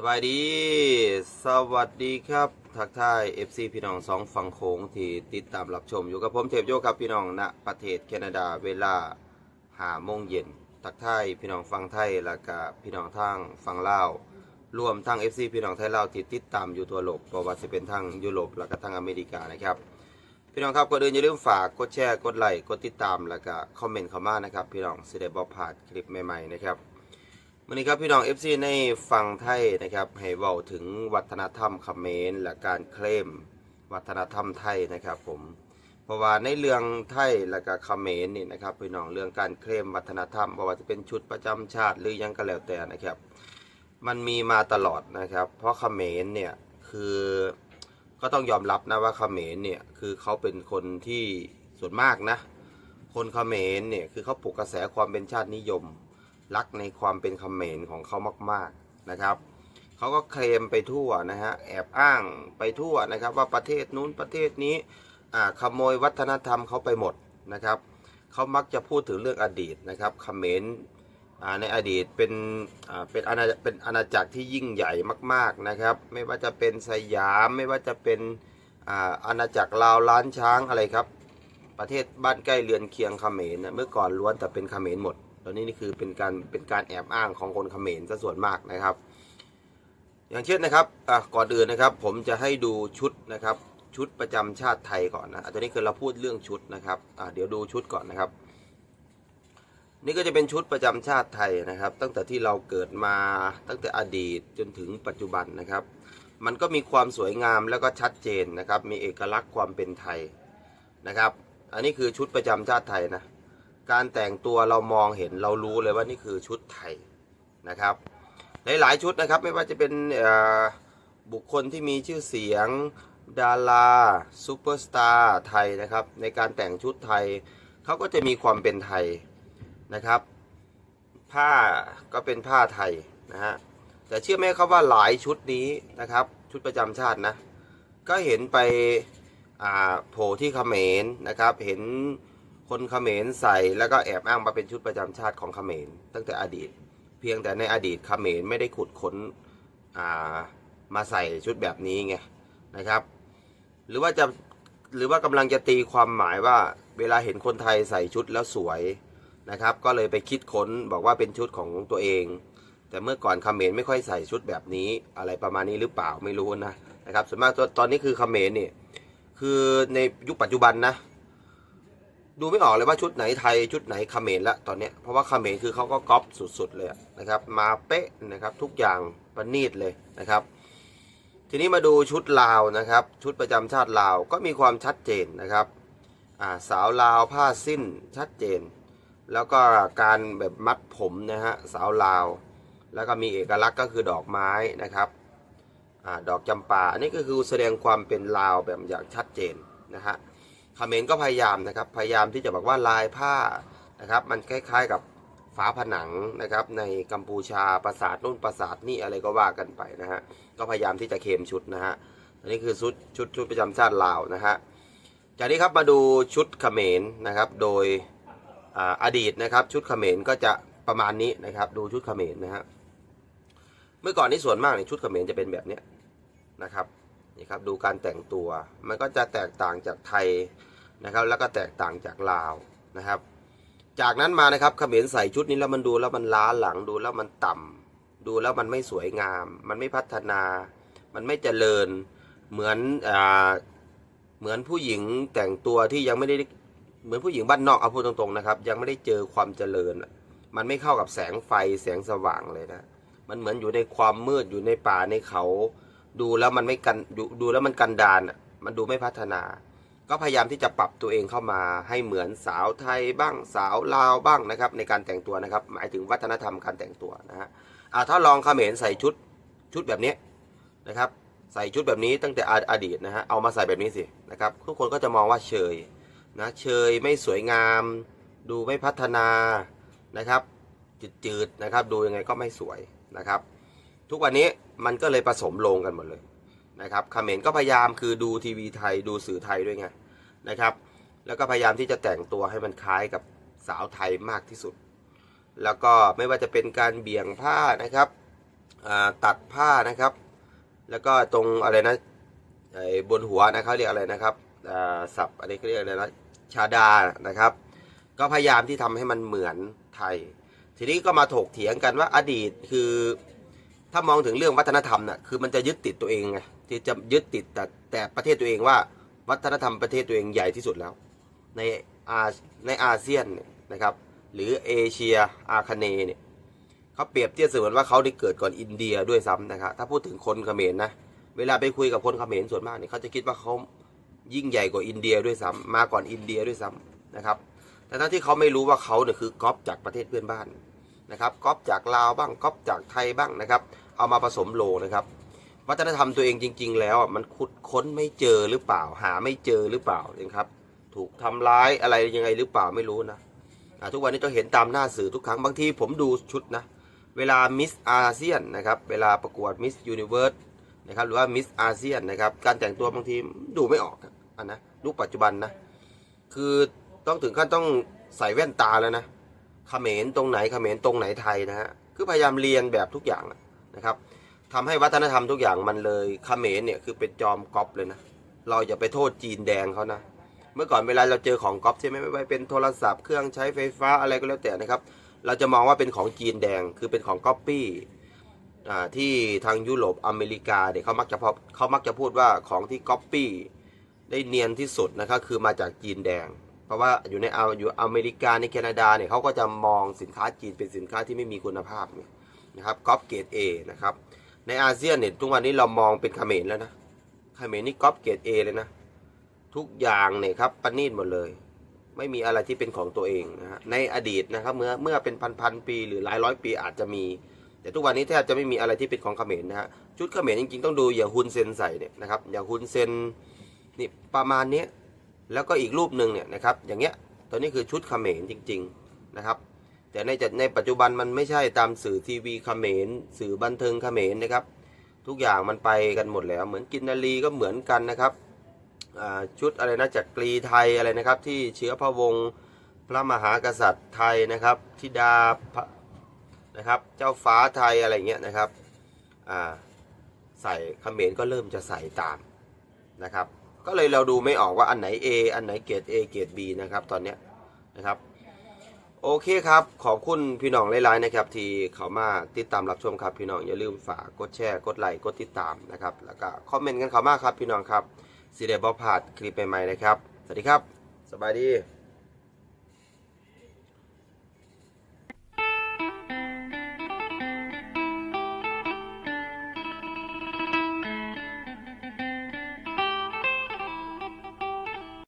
สบายดี สวัสดีครับ ทักทาย FC พี่น้องสองฝั่งโค้งที่ติดตามรับชมอยู่กับผมเทพโยครับพี่น้องณประเทศแคนาดาเวลาหาโมงเย็น ทักทายพี่น้องฝั่งไทยแล้วก็พี่น้องทางฝั่งลาวรวมทั้ง FC พี่น้องไทยลาวที่ติดตามอยู่ทั่วโลกเพราะว่าจะเป็นทั้งยุโรปแล้วก็ทั้งอเมริกานะครับ พี่น้องครับก่อนอื่นอย่าลืมฝากกดแชร์กดไลค์กดติดตามแล้วก็คอมเมนต์เข้ามานะครับ พี่น้องสิได้บ่พลาดคลิปใหม่ๆนะครับ วันนี้ครับพี่น้อง FC ในฝั่งไทยนะครับให้เว้าถึงวัฒนธรรมเขมรและการเคลมวัฒนธรรมไทยนะครับผมเพราะว่าในเรื่องไทยและก็เขมรนี่นะครับพี่น้องเรื่องการเคลมวัฒนธรรมว่าจะเป็นชุดประจำชาติหรือยังก็แล้วแต่นะครับ มันมีมาตลอดนะครับ เพราะเขมรเนี่ยคือก็ต้องยอมรับนะว่าเขมรเนี่ยคือเขาเป็นคนที่ส่วนมากนะ คนเขมรเนี่ยคือเขาปลุกกระแสความเป็นชาตินิยม รักในความเป็นเขมรของเขามาก ๆนะครับเขาก็เคลมไปทั่วนะฮะแอบอ้างไปทั่วนะครับ ว่าประเทศนู้นประเทศนี้ขโมยวัฒนธรรมเขาไปหมดนะครับเขามักจะพูดถึงเรื่องอดีตนะครับเขมรในอดีตเป็นเป็นอาณาเป็นอาณาจักรที่ยิ่งใหญ่มากๆนะครับ ไม่ว่าจะเป็นสยามไม่ว่าจะเป็นอาณาจักรลาวล้านช้างอะไรครับ ประเทศบ้านใกล้เรือนเคียงเขมรนะเมื่อก่อนล้วนแต่เป็นเขมรหมด ตอนนี้นี่คือเป็นการเป็นการแอบอ้างของคนเขมรซะส่วนมากนะครับ อย่างเช่นนะครับอะก่อนอื่นนะครับ ผมจะให้ดูชุดนะครับ ชุดประจำชาติไทยก่อนนะอันนี้คือเราพูดเรื่องชุดนะครับอะเดี๋ยวดูชุดก่อนนะครับ นี่ก็จะเป็นชุดประจำชาติไทยนะครับ ตั้งแต่ที่เราเกิดมาตั้งแต่อดีตจนถึงปัจจุบันนะครับ มันก็มีความสวยงามแล้วก็ชัดเจนนะครับ มีเอกลักษณ์ความเป็นไทยนะครับ อันนี้คือชุดประจำชาติไทยนะ การแต่งตัวเรามองเห็นเรารู้เลยว่านี่คือชุดไทยนะครับ หลายๆชุดนะครับไม่ว่าจะเป็นบุคคลที่มีชื่อเสียงดาราซูเปอร์สตาร์ไทยนะครับ ในการแต่งชุดไทยเขาก็จะมีความเป็นไทยนะครับ ผ้าก็เป็นผ้าไทยนะฮะแต่เชื่อไหมครับว่าหลายชุดนี้นะครับ ชุดประจำชาตินะ ก็เห็นไปโผล่ที่เขมรนะครับ เห็น คนเขมรใส่แล้วก็แอบอ้างมาเป็นชุดประจำชาติของเขมรตั้งแต่อดีต เพียงแต่ในอดีตเขมรไม่ได้ขุดค้นมาใส่ชุดแบบนี้ไงนะครับ หรือว่าจะหรือว่ากำลังจะตีความหมายว่าเวลาเห็นคนไทยใส่ชุดแล้วสวยนะครับ ก็เลยไปคิดค้นบอกว่าเป็นชุดของตัวเอง แต่เมื่อก่อนเขมรไม่ค่อยใส่ชุดแบบนี้อะไรประมาณนี้หรือเปล่าไม่รู้นะนะครับส่วนมากตอนตอนนี้คือเขมรเนี่ยคือในยุคปัจจุบันนะ ดูไม่ออกเลยว่าชุดไหนไทยชุดไหนเขมรละตอนนี้เพราะว่าเขมรคือเขาก็ก๊อปสุดๆเลยนะครับ มาเป๊ะนะครับทุกอย่างประณีตเลยนะครับ ทีนี้มาดูชุดลาวนะครับ ชุดประจำชาติลาวก็มีความชัดเจนนะครับาสาวลาวผ้าสิ้นชัดเจน แล้วก็การแบบมัดผมนะฮะสาวลาว แล้วก็มีเอกลักษณ์ก็คือดอกไม้นะครับอดอกจำปาอันนี้ก็คือแสดงความเป็นลาวแบบอย่างชัดเจนนะฮะ เขมรก็พยายามนะครับพยายามที่จะบอกว่าลายผ้านะครับ มันคล้าย ๆกับฝาผนังนะครับ ในกัมพูชาปราสาทนู่นปราสาทนี่อะไรก็ว่ากันไปนะฮะก็พยายามที่จะเคลมชุดนะฮะอันนี้คือชุดชุดชุดประจำชาติลาวนะฮะจากนี้ครับมาดูชุดเขมรนะครับ โดยออดีตนะครับ ชุดเขมรก็จะประมาณนี้นะครับ ดูชุดเขมรนะฮะเมื่อก่อนนี่ส่วนมากเนี่ยชุดเขมรจะเป็นแบบเนี้ยนะครับนี่ครับดูการแต่งตัวมันก็จะแตกต่างจากไทย นะครับ แล้วก็แตกต่างจากลาวนะครับ จากนั้นมานะครับเขมรใส่ชุดนี้แล้วมันดูแล้วมันล้าหลังดูแล้วมันต่ำดูแล้วมันไม่สวยงาม มันไม่พัฒนา มันไม่เจริญเหมือนอ่าเหมือนผู้หญิงแต่งตัวที่ยังไม่ได้เหมือนผู้หญิงบ้านนอกเอาพูดตรงๆนะครับ ยังไม่ได้เจอความเจริญ มันไม่เข้ากับแสงไฟแสงสว่างเลยนะมันเหมือนอยู่ในความมืดอยู่ในป่าในเขา ดูแล้วมันไม่กันดูดูแล้วมันกันดานมันดูไม่พัฒนา ก็พยายามที่จะปรับตัวเองเข้ามาให้เหมือนสาวไทยบ้างสาวลาวบ้างนะครับ ในการแต่งตัวนะครับ หมายถึงวัฒนธรรมการแต่งตัวนะฮะอ่าถ้าลองเขมรใส่ชุดชุดแบบนี้นะครับ ใส่ชุดแบบนี้ตั้งแต่ออดีตนะฮะเอามาใส่แบบนี้สินะครับทุกคนก็จะมองว่าเชยนะเชยไม่สวยงาม ดูไม่พัฒนานะครับจืดๆนะครับ ดูยังไงก็ไม่สวยนะครับ ทุกวันนี้มันก็เลยผสมลงกันหมดเลย นะครับเขมรก็พยายามคือดูทีวีไทยดูสื่อไทยด้วยไงนะครับ แล้วก็พยายามที่จะแต่งตัวให้มันคล้ายกับสาวไทยมากที่สุด แล้วก็ไม่ว่าจะเป็นการเบี่ยงผ้านะครับตัดผ้านะครับ แล้วก็ตรงอะไรนะบนหัวนะเขาเรียกอะไรนะครับสับอะไรเขาเรียกอะไรนะชาดานะครับ ก็พยายามที่ทำให้มันเหมือนไทย ทีนี้ก็มาถกเถียงกันว่าอดีตคือถ้ามองถึงเรื่องวัฒนธรรมน่ะคือมันจะยึดติดตัวเองไง ที่จะยึดติดแต่แต่ประเทศตัวเองว่า วัฒนธรรมประเทศตัวเองใหญ่ที่สุดแล้ว ในอาในอาเซียนนะครับ หรือเอเชียอาคเนเนี่ยเขาเปรียบเทียบเสมือนว่าเขาได้เกิดก่อนอินเดียด้วยซ้ำนะครับถ้าพูดถึงคนเขมรนะเวลาไปคุยกับคนเขมรส่วนมากเนี่ยเขาจะคิดว่าเขายิ่งใหญ่กว่าอินเดียด้วยซ้ำมาก่อนอินเดียด้วยซ้ำนะครับแต่ทั้งที่เขาไม่รู้ว่าเขาเนี่ยคือก๊อปจากประเทศเพื่อนบ้านนะครับก๊อปจากลาวบ้างก๊อปจากไทยบ้างนะครับ เอามาผสมโลนะครับ วัฒนธรรมตัวเองจริง ๆ แล้วมันขุดค้นไม่เจอหรือเปล่า หาไม่เจอหรือเปล่านะครับ ถูกทำร้ายอะไรยังไงหรือเปล่าไม่รู้นะทุกวันนี้จะเห็นตามหน้าสื่อทุกครั้งบางทีผมดูชุดนะ เวลามิสอาเซียนนะครับเวลาประกวดมิสยูนิเวิร์สนะครับหรือว่ามิสอาเซียนนะครับการแต่งตัวบางทีดูไม่ออกอันนะยุคปัจจุบันนะคือต้องถึงขั้นต้องใส่แว่นตาแล้วนะเขมรตรงไหนเขมรตรงไหนไทยนะฮะคือพยายามเรียนแบบทุกอย่างนะครับ ทำให้วัฒนธรรมทุกอย่างมันเลยเขมรเนี่ยคือเป็นจอมก๊อปเลยนะ เราอย่าไปโทษจีนแดงเขานะ เมื่อก่อนเวลาเราเจอของก๊อปใช่ไหมไม่ว่าเป็นโทรศัพท์เครื่องใช้ไฟฟ้าอะไรก็แล้วแต่นะครับ เราจะมองว่าเป็นของจีนแดงคือเป็นของก๊อปปี้อ่าที่ทางยุโรปอเมริกาเนี่ยเขามักจะพอเขามักจะพูดว่าของที่ก๊อปปี้ได้เนียนที่สุดนะครับคือมาจากจีนแดง เพราะว่าอยู่ในเอาอยู่อเมริกาในแคนาดาเนี่ยเขาก็จะมองสินค้าจีนเป็นสินค้าที่ไม่มีคุณภาพนะครับก๊อปเกรด A นะครับ ในอาเซียนเนี่ยทุกวันนี้เรามองเป็นเขมรแล้วนะเขมรนี่ก๊อปเกรด A เลยนะ ทุกอย่างเนี่ยครับประณีตหมดเลย ไม่มีอะไรที่เป็นของตัวเองนะฮะในอดีตนะครับเมื่อเมื่อเป็นพันพันๆปีหรือหลายร้อยปีอาจจะมี แต่ทุกวันนี้แทบจะไม่มีอะไรที่เป็นของเขมรนะฮะชุดเขมรจริงๆต้องดูอย่างฮุนเซนใส่เนี่ยนะครับอย่างฮุนเซนนี่ประมาณนี้แล้วก็อีกรูปหนึ่งเนี่ยนะครับอย่างเงี้ยตัวนี้คือชุดเขมรจริง ๆนะครับ แต่ในในปัจจุบันมันไม่ใช่ตามสื่อทีวีเขมรสื่อบันเทิงเขมรนะครับ ทุกอย่างมันไปกันหมดแล้ว เหมือนกินนารีก็เหมือนกันนะครับชุดอะไรนะจากกรีไทยอะไรนะครับ ที่เชื้อพระวงศ์พระมหากษัตริย์ไทยนะครับธิดาพระนะครับเจ้าฟ้าไทยอะไรเงี้ยนะครับใส่เขมรก็เริ่มจะใส่ตามนะครับ ก็เลยเราดูไม่ออกว่าอันไหน A อันไหนเกรด A เกรด B นะครับตอนเนี้ยนะครับ โอเคครับ ขอบคุณพี่น้องหลายๆนะครับ ที่เขามาติดตามรับชมครับ พี่น้องอย่าลืมฝากกดแชร์กดไลค์กดติดตามนะครับ แล้วก็คอมเมนต์กันเข้ามาครับ พี่น้องครับสิเดบอพลาดคลิปใหม่ๆนะครับ สวัสดีครับ สบายดี